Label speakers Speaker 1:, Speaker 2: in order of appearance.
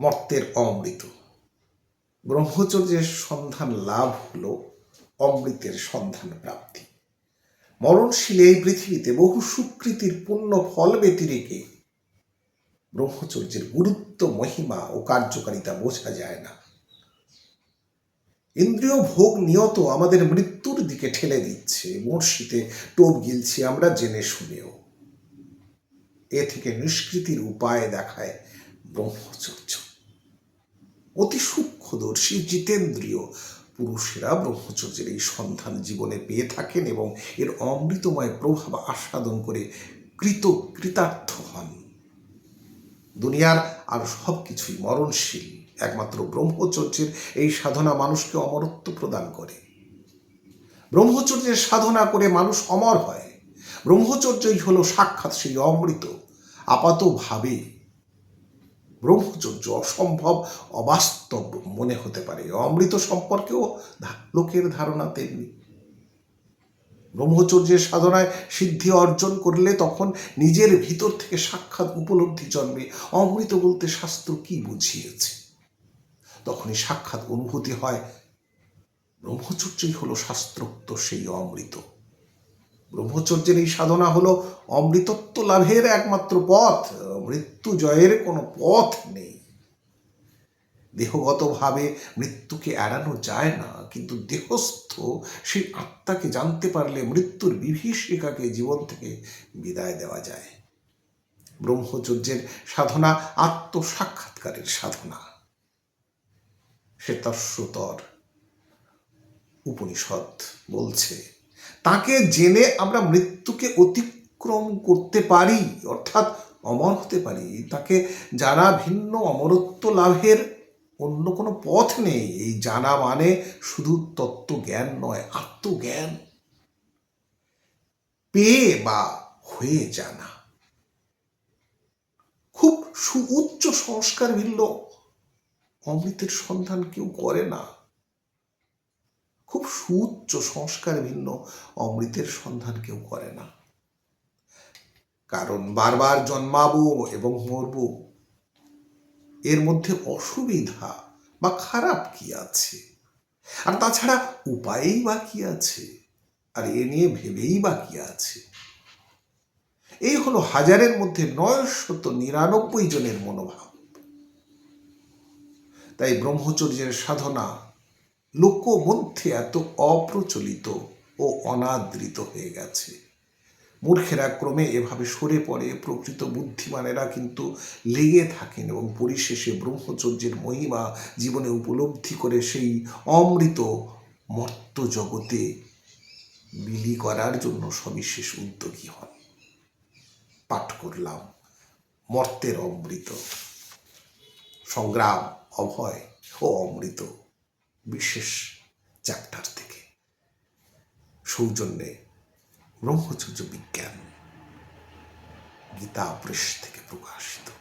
Speaker 1: মর্তের অমৃত। ব্রহ্মচর্যের সন্ধান লাভ হল অমৃতের সন্ধান প্রাপ্তি। মরণশীল এই পৃথিবীতে বহু সুকৃতির পূর্ণ ফল ব্যতিরেকে ব্রহ্মচর্যের গুরুত্ব, মহিমা ও কার্যকারিতা বোঝা যায় না। ইন্দ্রিয় ভোগ নিয়ত আমাদের মৃত্যুর দিকে ঠেলে দিচ্ছে। মর্ষিতে টোপ গিলছি আমরা জেনে শুনেও। এ থেকে নিষ্কৃতির উপায় দেখায় ব্রহ্মচর্য। অতি সূক্ষ্মদর্শী জিতেন্দ্রীয়। পুরুষেরা ব্রহ্মচর্যের এই সন্ধান জীবনে পেয়ে থাকেন এবং এর অমৃতময় প্রভাব আস্বাদন করে কৃত কৃতার্থ হন। দুনিয়ার আর সব কিছুই মরণশীল। একমাত্র ব্রহ্মচর্যের এই সাধনা মানুষকে অমরত্ব প্রদান করে। ব্রহ্মচর্যের সাধনা করে মানুষ অমর হয়। ব্রহ্মচর্যই হলো সাক্ষাৎ সেই অমৃত। আপাতভাবে ব্রহ্মচর্য অসম্ভব, অবাস্তব মনে হতে পারে। অমৃত সম্পর্কেও লোকের ধারণা তেমনি। ব্রহ্মচর্যের সাধনায় সিদ্ধি অর্জন করলে তখন নিজের ভিতর থেকে সাক্ষাৎ উপলব্ধি জন্মে। অমৃত বলতে শাস্ত্র কি বুঝিয়েছে? তখনই সাক্ষাৎ অনুভূতি হয়, ব্রহ্মচর্যই হলো শাস্ত্রোক্ত সেই অমৃত। ব্রহ্মচর্যের এই সাধনা হলো অমৃতত্ব লাভের একমাত্র পথ। মৃত্যু জয়ের কোনো পথ নেই। দেহগতভাবে মৃত্যুকে এড়ানো যায় না, কিন্তু দেহস্থ সেই আত্মাকে জানতে পারলে মৃত্যুর বিভীষিকাকে জীবন থেকে বিদায় দেওয়া যায়। ব্রহ্মচর্যের সাধনা আত্মসাক্ষাৎকারের সাধনা। শ্বেতস্বতর উপনিষদ বলছে, তাকে জেনে আমরা মৃত্যুকে অতিক্রম করতে পারি, অর্থাৎ অমর হতে পারি। তাকে জানা ভিন্ন অমরত্ব লাভের অন্য কোনো পথ নেই। এই জানা মানে শুধু তত্ত্ব জ্ঞান নয়, আত্মজ্ঞান। পেয়ে বা হয়ে জানা। খুব সুউচ্চ সংস্কার ভিন্ন। অমৃতের সন্ধান কেউ করে না। খুব সুউচ্চ সংস্কার ভিন্ন। অমৃতের সন্ধান কেউ করে না। কারণ বারবার জন্মাবো এবং মরব। এর মধ্যে অসুবিধা বা খারাপ কি আছে? আর তাছাড়া উপায়েই বা কি আছে? আর এ নিয়ে ভেবেই বা কি আছে? এই হলো হাজারের মধ্যে নয় শত নিরানব্বই জনের মনোভাব। তাই ব্রহ্মচর্যের সাধনা লোক মধ্যে এত অপ্রচলিত ও অনাদৃত হয়ে গেছে। মূর্খেরা ক্রমে এভাবে সরে পড়ে, প্রকৃত বুদ্ধিমানেরা কিন্তু লেগে থাকেন এবং পরিশেষে ব্রহ্মচর্যের মহিমা জীবনে উপলব্ধি করে সেই অমৃত মর্ত জগতে বিলি করার জন্য সবিশেষ উদ্যোগী হন। পাঠ করলাম, মর্তের অমৃত। সংগ্রাম, অভয় ও অমৃত, বিশেষ চ্যাপ্টার থেকে। সৌজন্যে ব্রহ্মচর্য বিজ্ঞান গীতা পৃষ্ঠ থেকে প্রকাশিত।